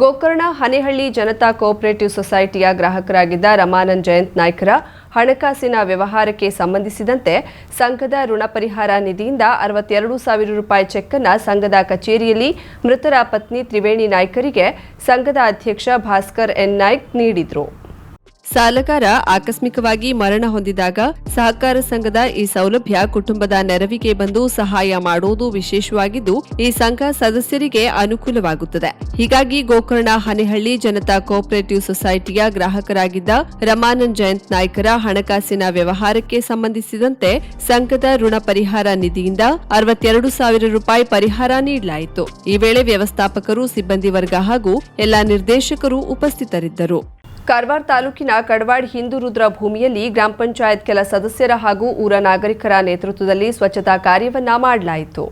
Gokarna Hanehalli Janata cooperative ಸೊಸೈಟಿಯ ಗ್ರಾಹಕರಾಗಿದ್ದ ರಮಾನಂದ್ ಜಯಂತ್ ನಾಯ್ಕರ ಹಣಕಾಸಿನ ವ್ಯವಹಾರಕ್ಕೆ ಸಂಬಂಧಿಸಿದಂತೆ ಸಂಘದ ಋಣ ಪರಿಹಾರ ನಿಧಿಯಿಂದ ಅರವತ್ತೆರಡು ಸಾವಿರ ರೂಪಾಯಿ ಚೆಕ್ ಅನ್ನು ಸಂಘದ ಕಚೇರಿಯಲ್ಲಿ ಮೃತರ ಪತ್ನಿ ತ್ರಿವೇಣಿ ನಾಯ್ಕರಿಗೆ ಸಂಘದ ಅಧ್ಯಕ್ಷ ಭಾಸ್ಕರ್ ಎನ್ ನಾಯ್ಕ್ ನೀಡಿದ್ರು. ಸಾಲಗಾರ ಆಕಸ್ಮಿಕವಾಗಿ ಮರಣ ಹೊಂದಿದಾಗ ಸಹಕಾರ ಸಂಘದ ಈ ಸೌಲಭ್ಯ ಕುಟುಂಬದ ನೆರವಿಗೆ ಬಂದು ಸಹಾಯ ಮಾಡುವುದು ವಿಶೇಷವಾಗಿದ್ದು, ಈ ಸಂಘ ಸದಸ್ಯರಿಗೆ ಅನುಕೂಲವಾಗುತ್ತದೆ. ಹೀಗಾಗಿ ಗೋಕರ್ಣ ಹನೆಹಳ್ಳಿ ಜನತಾ ಕೋಆಪರೇಟಿವ್ ಸೊಸೈಟಿಯ ಗ್ರಾಹಕರಾಗಿದ್ದ ರಮಾನಂದ್ ಜಯಂತ್ ನಾಯ್ಕರ ಹಣಕಾಸಿನ ವ್ಯವಹಾರಕ್ಕೆ ಸಂಬಂಧಿಸಿದಂತೆ ಸಂಘದ ಋಣ ಪರಿಹಾರ ನಿಧಿಯಿಂದ ಅರವತ್ತೆರಡು ಸಾವಿರ ರೂಪಾಯಿ ಪರಿಹಾರ ನೀಡಲಾಯಿತು. ಈ ವೇಳೆ ವ್ಯವಸ್ಥಾಪಕರು, ಸಿಬ್ಬಂದಿ ವರ್ಗ ಹಾಗೂ ಎಲ್ಲಾ ನಿರ್ದೇಶಕರು ಉಪಸ್ಥಿತರಿದ್ದರು. ಕಾರವಾರ ತಾಲೂಕಿನ ಕಡವಾಡ್ ಹಿಂದೂ ರುದ್ರ ಭೂಮಿಯಲ್ಲಿ ಗ್ರಾಮ ಪಂಚಾಯತ್ ಕೆಲ ಸದಸ್ಯರ ಹಾಗೂ ಊರ ನಾಗರಿಕರ ನೇತೃತ್ವದಲ್ಲಿ ಸ್ವಚ್ಛತಾ ಕಾರ್ಯವನ್ನ ಮಾಡಲಾಯಿತು.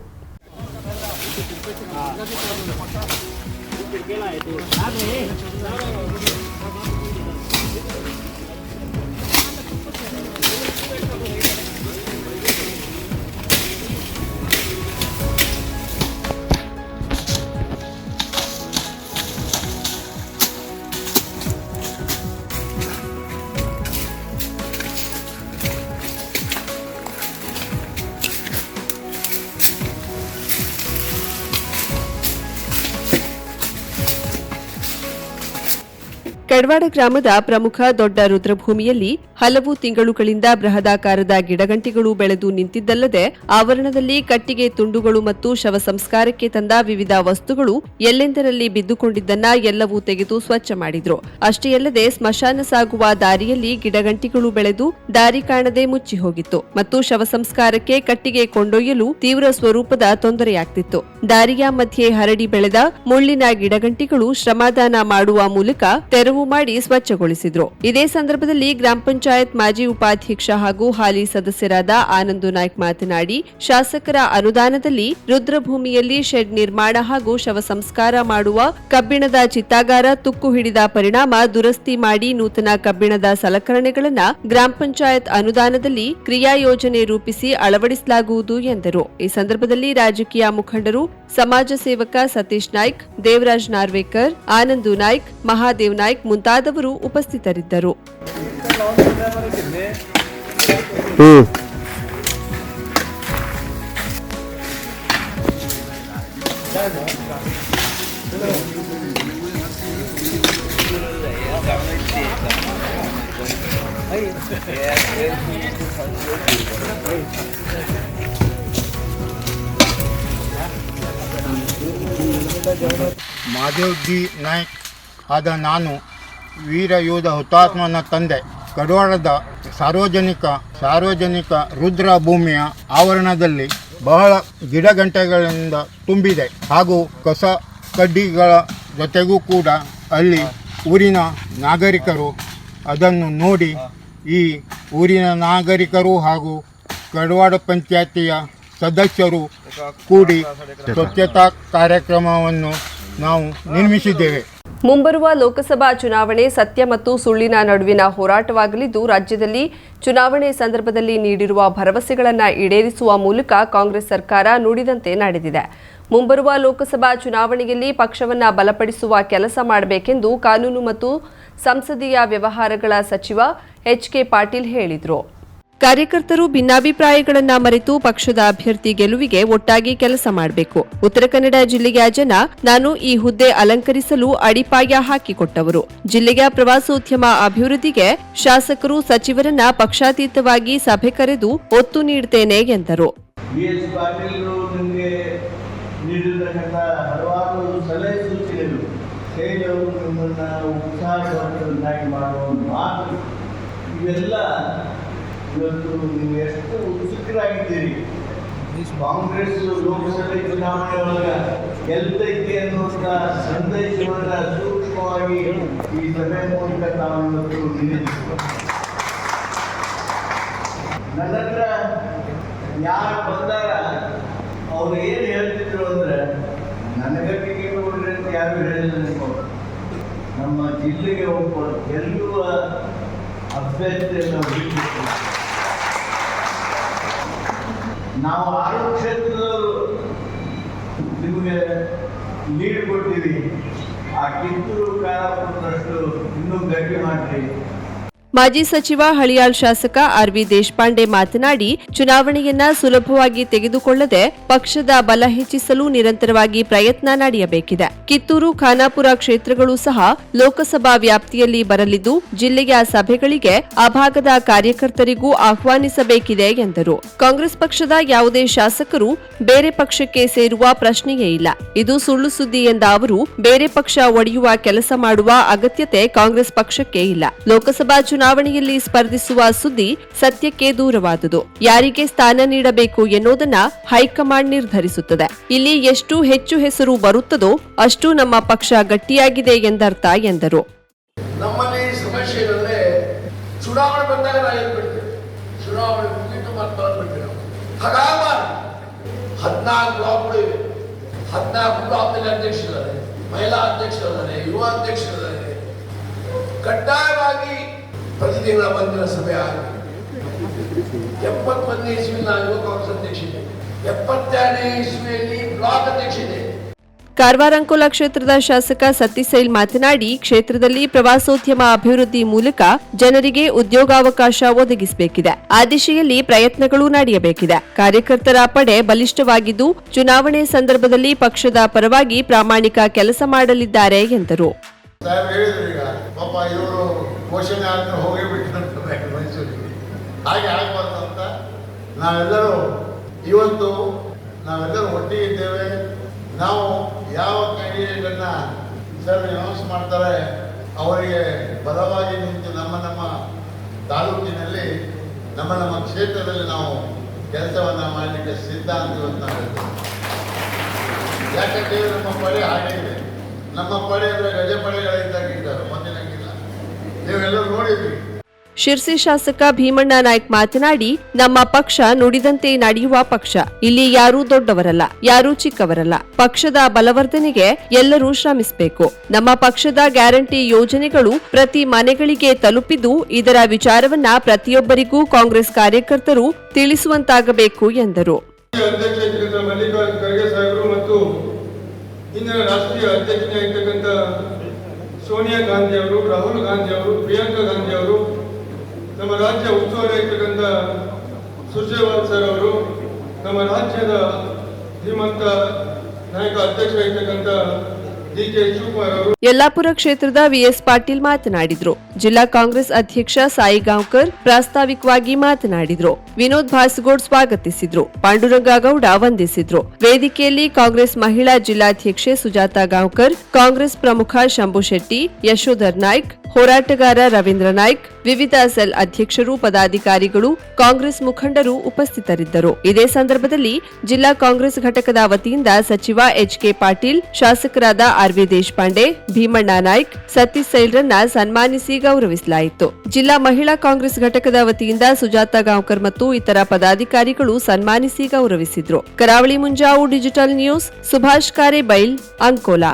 ಕಡವಾಡ ಗ್ರಾಮದ ಪ್ರಮುಖ ದೊಡ್ಡ ರುದ್ರಭೂಮಿಯಲ್ಲಿ ಹಲವು ತಿಂಗಳುಗಳಿಂದ ಬೃಹದಾಕಾರದ ಗಿಡಗಂಟಿಗಳು ಬೆಳೆದು ನಿಂತಿದ್ದಲ್ಲದೆ ಆವರಣದಲ್ಲಿ ಕಟ್ಟಿಗೆ ತುಂಡುಗಳು ಮತ್ತು ಶವ ಸಂಸ್ಕಾರಕ್ಕೆ ತಂದ ವಿವಿಧ ವಸ್ತುಗಳು ಎಲ್ಲೆಂದರಲ್ಲಿ ಬಿದ್ದುಕೊಂಡಿದ್ದನ್ನ ಎಲ್ಲವೂ ತೆಗೆದು ಸ್ವಚ್ಛ ಮಾಡಿದ್ರು. ಅಷ್ಟೇ ಅಲ್ಲದೆ ಸ್ಮಶಾನ ಸಾಗುವ ದಾರಿಯಲ್ಲಿ ಗಿಡಗಂಟಿಗಳು ಬೆಳೆದು ದಾರಿ ಕಾಣದೆ ಮುಚ್ಚಿ ಹೋಗಿತ್ತು ಮತ್ತು ಶವ ಸಂಸ್ಕಾರಕ್ಕೆ ಕಟ್ಟಿಗೆ ಕೊಂಡೊಯ್ಯಲು ತೀವ್ರ ಸ್ವರೂಪದ ತೊಂದರೆಯಾಗ್ತಿತ್ತು. ದಾರಿಯ ಮಧ್ಯೆ ಹರಡಿ ಬೆಳೆದ ಮುಳ್ಳಿನ ಗಿಡಗಂಟಿಗಳು ಶ್ರಮದಾನ ಮಾಡುವ ಮೂಲಕ ತೆರವು ಮಾಡಿ ಸ್ವಚ್ಛಗೊಳಿಸಿದ್ರು. ಇದೇ ಸಂದರ್ಭದಲ್ಲಿ ಗ್ರಾಮ ಪಂಚಾಯತ್ ಮಾಜಿ ಉಪಾಧ್ಯಕ್ಷ ಹಾಗೂ ಹಾಲಿ ಸದಸ್ಯರಾದ ಆನಂದು ನಾಯ್ಕ್ ಮಾತನಾಡಿ, ಶಾಸಕರ ಅನುದಾನದಲ್ಲಿ ರುದ್ರಭೂಮಿಯಲ್ಲಿ ಶೆಡ್ ನಿರ್ಮಾಣ ಹಾಗೂ ಶವ ಸಂಸ್ಕಾರ ಮಾಡುವ ಕಬ್ಬಿಣದ ಚಿತ್ತಾಗಾರ, ತುಕ್ಕು ಹಿಡಿದ ಪರಿಣಾಮ ದುರಸ್ತಿ ಮಾಡಿ ನೂತನ ಕಬ್ಬಿಣದ ಸಲಕರಣೆಗಳನ್ನು ಗ್ರಾಮ ಪಂಚಾಯತ್ ಅನುದಾನದಲ್ಲಿ ಕ್ರಿಯಾ ಯೋಜನೆ ರೂಪಿಸಿ ಅಳವಡಿಸಲಾಗುವುದು ಎಂದರು. ಈ ಸಂದರ್ಭದಲ್ಲಿ ರಾಜಕೀಯ ಮುಖಂಡರು, ಸಮಾಜ ಸೇವಕ ಸತೀಶ್ ನಾಯ್ಕ, ದೇವರಾಜ್ ನಾರ್ವೇಕರ್, ಆನಂದು ನಾಯ್ಕ್, ಮಹಾದೇವ್ ನಾಯ್ಕ್ ಮುಂತಾದವರು ಉಪಸ್ಥಿತರಿದ್ದರು. ಮಾದೇವ್ ಮಾಧವ್ ಜಿ ನಾಯ್ಕ್ ಆದ ನಾನು ವೀರ ಯೋಧ ಹುತಾತ್ಮನ ತಂದೆ ಕಡವಾಡದ ಸಾರ್ವಜನಿಕ ಸಾರ್ವಜನಿಕ ರುದ್ರ ಭೂಮಿಯ ಆವರಣದಲ್ಲಿ ಬಹಳ ಗಿಡಗಂಟೆಗಳಿಂದ ತುಂಬಿದೆ ಹಾಗೂ ಕಸ ಕಡ್ಡಿಗಳ ಜೊತೆಗೂ ಕೂಡ ಅಲ್ಲಿ ಊರಿನ ನಾಗರಿಕರು ಅದನ್ನು ನೋಡಿ, ಈ ಊರಿನ ನಾಗರಿಕರು ಹಾಗೂ ಕಡವಾಡ ಪಂಚಾಯತಿಯ ಸದಸ್ಯರು ಕೂಡಿ ಸ್ವಚ್ಛತಾ ಕಾರ್ಯಕ್ರಮವನ್ನು ನಾವು ನಿರ್ಮಿಸಿದ್ದೇವೆ. ಮುಂಬರುವ ಲೋಕಸಭಾ ಚುನಾವಣೆ ಸತ್ಯ ಮತ್ತು ಸುಳ್ಳಿನ ನಡುವಿನ ಹೋರಾಟವಾಗಲಿದ್ದು, ರಾಜ್ಯದಲ್ಲಿ ಚುನಾವಣೆ ಸಂದರ್ಭದಲ್ಲಿ ನೀಡಿರುವ ಭರವಸೆಗಳನ್ನು ಈಡೇರಿಸುವ ಮೂಲಕ ಕಾಂಗ್ರೆಸ್ ಸರ್ಕಾರ ನುಡಿದಂತೆ ನಡೆದಿದೆ. ಮುಂಬರುವ ಲೋಕಸಭಾ ಚುನಾವಣೆಯಲ್ಲಿ ಪಕ್ಷವನ್ನು ಬಲಪಡಿಸುವ ಕೆಲಸ ಮಾಡಬೇಕೆಂದು ಕಾನೂನು ಮತ್ತು ಸಂಸದೀಯ ವ್ಯವಹಾರಗಳ ಸಚಿವ ಎಚ್ ಕೆ ಪಾಟೀಲ್ ಹೇಳಿದರು. ಕಾರ್ಯಕರ್ತರು ಭಿನ್ನಾಭಿಪ್ರಾಯಗಳನ್ನ ಮರೆತು ಪಕ್ಷದ ಅಭ್ಯರ್ಥಿ ಗೆಲುವಿಗೆ ಒಟ್ಟಾಗಿ ಕೆಲಸ ಮಾಡಬೇಕು. ಉತ್ತರ ಕನ್ನಡ ಜಿಲ್ಲೆಯ ಜನ ನಾನು ಈ ಹುದ್ದೆ ಅಲಂಕರಿಸಲು ಅಡಿಪಾಯ ಹಾಕಿಕೊಟ್ಟವರು. ಜಿಲ್ಲೆಯ ಪ್ರವಾಸೋದ್ಯಮ ಅಭಿವೃದ್ಧಿಗೆ ಶಾಸಕರು ಸಚಿವರನ್ನ ಪಕ್ಷಾತೀತವಾಗಿ ಸಭೆ ಕರೆದು ಒತ್ತು ನೀಡುತ್ತೇನೆ ಎಂದರು. ಇವೆಲ್ಲ ಇವತ್ತು ನೀವು ಎಷ್ಟು ಉತ್ಸುಕರಾಗಿದ್ದೀರಿ? ಕಾಂಗ್ರೆಸ್ ಲೋಕಸಭೆ ಚುನಾವಣೆ ಒಳಗ ಗೆಲ್ತೈತಿ ಅನ್ನುವಂಥ ಸಂದೇಶವನ್ನು ಸೂಕ್ಷ್ಮವಾಗಿ ಈ ಸಭೆ ಮೂಲಕ ತಾವು ಇವತ್ತು ನನ್ನ ಹತ್ರ ಯಾರು ಬಂದಾರ, ಅವ್ರು ಏನು ಹೇಳ್ತಿದ್ರು ಅಂದ್ರೆ ನನಗೆ ಟಿಕೆಟ್ ಕೊಡ್ರಿ ಅಂತ ಯಾರು ಹೇಳಿಲ್ಲ ನಮ್ಮ ಜಿಲ್ಲೆಗೆ ಒಬ್ಬ ಗೆಲ್ಲುವ ಅಭ್ಯರ್ಥಿಯನ್ನು ನಾವು ಆರು ಕ್ಷೇತ್ರದವರು ನಿಮಗೆ ನೀಡಿಕೊಡ್ತೀವಿ. ಆ ಕಿತ್ತೂರು ಕಾಲಪುರದಷ್ಟು ಇನ್ನೂ ಗಟ್ಟಿ ಮಾಡ್ರಿ ಮಾಜಿ ಸಚಿವ ಹಳಿಯಾಳ್ ಶಾಸಕ ಆರ್ವಿ ದೇಶಪಾಂಡೆ ಮಾತನಾಡಿ, ಚುನಾವಣೆಯನ್ನ ಸುಲಭವಾಗಿ ತೆಗೆದುಕೊಳ್ಳದೆ ಪಕ್ಷದ ಬಲ ಹೆಚ್ಚಿಸಲು ನಿರಂತರವಾಗಿ ಪ್ರಯತ್ನ ನಡೆಯಬೇಕಿದೆ. ಕಿತ್ತೂರು, ಖಾನಾಪುರ ಕ್ಷೇತ್ರಗಳು ಸಹ ಲೋಕಸಭಾ ವ್ಯಾಪ್ತಿಯಲ್ಲಿ ಬರಲಿದ್ದು, ಜಿಲ್ಲೆಯ ಸಭೆಗಳಿಗೆ ಆ ಭಾಗದ ಕಾರ್ಯಕರ್ತರಿಗೂ ಆಹ್ವಾನಿಸಬೇಕಿದೆ ಎಂದರು. ಕಾಂಗ್ರೆಸ್ ಪಕ್ಷದ ಯಾವುದೇ ಶಾಸಕರು ಬೇರೆ ಪಕ್ಷಕ್ಕೆ ಸೇರುವ ಪ್ರಶ್ನೆಯೇ ಇಲ್ಲ. ಇದು ಸುಳ್ಳು ಸುದ್ದಿ ಎಂದ ಅವರು, ಬೇರೆ ಪಕ್ಷ ಒಡೆಯುವ ಕೆಲಸ ಮಾಡುವ ಅಗತ್ಯತೆ ಕಾಂಗ್ರೆಸ್ ಪಕ್ಷಕ್ಕೆ ಇಲ್ಲ. ಲೋಕಸಭಾ ಚುನಾವಣೆಯಲ್ಲಿ ಸ್ಪರ್ಧಿಸುವ ಸುದ್ದಿ ಸತ್ಯಕ್ಕೆ ದೂರವಾದುದು. ಯಾರಿಗೆ ಸ್ಥಾನ ನೀಡಬೇಕು ಎನ್ನುವುದನ್ನ ಹೈಕಮಾಂಡ್ ನಿರ್ಧರಿಸುತ್ತದೆ. ಇಲ್ಲಿ ಎಷ್ಟು ಹೆಚ್ಚು ಹೆಸರು ಬರುತ್ತದೋ ಅಷ್ಟು ನಮ್ಮ ಪಕ್ಷ ಗಟ್ಟಿಯಾಗಿದೆ ಎಂದರ್ಥ ಎಂದರು. ಮಹಿಳಾ ಅಧ್ಯಕ್ಷರಿದ್ದಾರೆ, ಯುವ ಅಧ್ಯಕ್ಷರಿದ್ದಾರೆ. ಕಡ್ಡಾಯವಾಗಿ ಪ್ರತಿ ತಿಂಗಳ ಬಂದಿನ ಸಭೆ ಆಗಿದೆ ಎಪ್ಪತ್ತೊಂದನೇ ಇಸ್ವಿಯಲ್ಲಿ ನಾನು ಯುವ ಕಾಂಗ್ರೆಸ್ ಎಪ್ಪತ್ತೆರಡನೇ ಇಸ್ವಿಯಲ್ಲಿ ಬ್ಲಾಕ್ ಅಧ್ಯಕ್ಷ ಇದೆ ಕಾರವಾರ ಅಂಕೋಲಾ ಕ್ಷೇತ್ರದ ಶಾಸಕ ಸತೀಸೈಲ್ ಮಾತನಾಡಿ ಕ್ಷೇತ್ರದಲ್ಲಿ ಪ್ರವಾಸೋದ್ಯಮ ಅಭಿವೃದ್ಧಿ ಮೂಲಕ ಜನರಿಗೆ ಉದ್ಯೋಗಾವಕಾಶ ಒದಗಿಸಬೇಕಿದೆ. ಆ ದಿಶೆಯಲ್ಲಿ ಪ್ರಯತ್ನಗಳು ನಡೆಯಬೇಕಿದೆ. ಕಾರ್ಯಕರ್ತರ ಪಡೆ ಬಲಿಷ್ಠವಾಗಿದ್ದು ಚುನಾವಣೆ ಸಂದರ್ಭದಲ್ಲಿ ಪಕ್ಷದ ಪರವಾಗಿ ಪ್ರಾಮಾಣಿಕ ಕೆಲಸ ಮಾಡಲಿದ್ದಾರೆ ಎಂದರು. ಆದ್ರೆ ಘೋಷಣೆ ಆದ್ಮೇಲೆ ಹೋಗೇ ಬಿಟ್ಟಿರ್ತಾರೆ ಮೈಸೂರಿಗೆ. ಹಾಗೆ ಆಗಬಾರ್ದು ಅಂತ ನಾವೆಲ್ಲರೂ ಇವತ್ತು ನಾವೆಲ್ಲರೂ ಒಟ್ಟಿಗೆ ಇದ್ದೇವೆ ನಾವು ಯಾವ ಕ್ಯಾಂಡಿಡೇಟನ್ನು ಸರ್ ಅನೌನ್ಸ್ ಮಾಡ್ತಾರೆ ಅವರಿಗೆ ಬಲವಾಗಿ ನಿಂತು ನಮ್ಮ ನಮ್ಮ ತಾಲೂಕಿನಲ್ಲಿ, ನಮ್ಮ ನಮ್ಮ ಕ್ಷೇತ್ರದಲ್ಲಿ ನಾವು ಕೆಲಸವನ್ನು ಮಾಡಲಿಕ್ಕೆ ಸಿದ್ಧ ಅಂತ ಇವತ್ತು ನಾವು ಯಾಕಂದ್ರೆ ನಮ್ಮ ಪಡೆ ಹಾಗೆ ಇದೆ. ನಮ್ಮ ಪಡೆ ಅಂದ್ರೆ ಗಜಪಡೆಗಳಿದ್ದಾಗಿದ್ದಾರೆ ಕಿಟ್ಟರು ಮೊದಲಿನ ಶಿರ್ಸಿ ಶಾಸಕ ಭೀಮಣ್ಣ ನಾಯ್ಕ ಮಾತನಾಡಿ ನಮ್ಮ ಪಕ್ಷ ನುಡಿದಂತೆ ನಡೆಯುವ ಪಕ್ಷ. ಇಲ್ಲಿ ಯಾರೂ ದೊಡ್ಡವರಲ್ಲ ಯಾರೂ ಚಿಕ್ಕವರಲ್ಲ. ಪಕ್ಷದ ಬಲವರ್ಧನೆಗೆ ಎಲ್ಲರೂ ಶ್ರಮಿಸಬೇಕು. ನಮ್ಮ ಪಕ್ಷದ ಗ್ಯಾರಂಟಿ ಯೋಜನೆಗಳು ಪ್ರತಿ ಮನೆಗಳಿಗೆ ತಲುಪಿದ್ದು ಇದರ ವಿಚಾರವನ್ನ ಪ್ರತಿಯೊಬ್ಬರಿಗೂ ಕಾಂಗ್ರೆಸ್ ಕಾರ್ಯಕರ್ತರು ತಿಳಿಸುವಂತಾಗಬೇಕು ಎಂದರು. ಮತ್ತು ರಾಷ್ಟ್ರೀಯ ಸೋನಿಯಾ ಗಾಂಧಿ ಅವರು, ರಾಹುಲ್ ಗಾಂಧಿ ಅವರು, ಪ್ರಿಯಾಂಕಾ ಗಾಂಧಿ ಅವರು, ನಮ್ಮ ರಾಜ್ಯ ಉಸ್ತುವಾರಿ ಆಗಿರ್ತಕ್ಕಂಥ ಸುರ್ಜೇವಾಲ್ ಸರ್ ಅವರು, ನಮ್ಮ ರಾಜ್ಯದ ಧೀಮಂತ ನಾಯಕ ಅಧ್ಯಕ್ಷರಾಗಿರ್ತಕ್ಕಂಥ ಯಲ್ಲಾಪುರ ಕ್ಷೇತ್ರದ ವಿಎಸ್ ಪಾಟೀಲ್ ಮಾತನಾಡಿದ್ರು. ಜಿಲ್ಲಾ ಕಾಂಗ್ರೆಸ್ ಅಧ್ಯಕ್ಷ ಸಾಯಿ ಗಾಂವ್ಕರ್ ಪ್ರಾಸ್ತಾವಿಕವಾಗಿ ಮಾತನಾಡಿದ್ರು. ವಿನೋದ್ ಭಾಸ್ಗೋಡ್ ಸ್ವಾಗತಿಸಿದ್ರು. ಪಾಂಡುರಂಗಗೌಡ ವಂದಿಸಿದ್ರು. ವೇದಿಕೆಯಲ್ಲಿ ಕಾಂಗ್ರೆಸ್ ಮಹಿಳಾ ಜಿಲ್ಲಾಧ್ಯಕ್ಷೆ ಸುಜಾತಾ ಗಾಂವ್ಕರ್, ಕಾಂಗ್ರೆಸ್ ಪ್ರಮುಖ ಶಂಭು ಶೆಟ್ಟಿ, ಯಶೋಧರ್ ನಾಯ್ಕ್, ಹೋರಾಟಗಾರ ರವೀಂದ್ರ ನಾಯ್ಕ್, ವಿವಿಧ ಸೆಲ್ ಅಧ್ಯಕ್ಷರು, ಪದಾಧಿಕಾರಿಗಳು, ಕಾಂಗ್ರೆಸ್ ಮುಖಂಡರು ಉಪಸ್ಥಿತರಿದ್ದರು. ಇದೇ ಸಂದರ್ಭದಲ್ಲಿ ಜಿಲ್ಲಾ ಕಾಂಗ್ರೆಸ್ ಘಟಕದ ವತಿಯಿಂದ ಸಚಿವ ಎಚ್ ಕೆ ಪಾಟೀಲ್, ಶಾಸಕರಾದ ಆರ್ವಿ ದೇಶಪಾಂಡೆ, ಭೀಮಣ್ಣ ನಾಯ್ಕ್, ಸತೀಶ್ ಸೈಲ್ರನ್ನ ಸನ್ಮಾನಿಸಿ ಗೌರವಿಸಲಾಯಿತು. ಜಿಲ್ಲಾ ಮಹಿಳಾ ಕಾಂಗ್ರೆಸ್ ಘಟಕದ ವತಿಯಿಂದ ಸುಜಾತಾ ಗಾಂವ್ಕರ್ ಮತ್ತು ಇತರ ಪದಾಧಿಕಾರಿಗಳು ಸನ್ಮಾನಿಸಿ ಗೌರವಿಸಿದ್ರು. Karavali Munjavu digital news, Subhash Karebail, Ankola.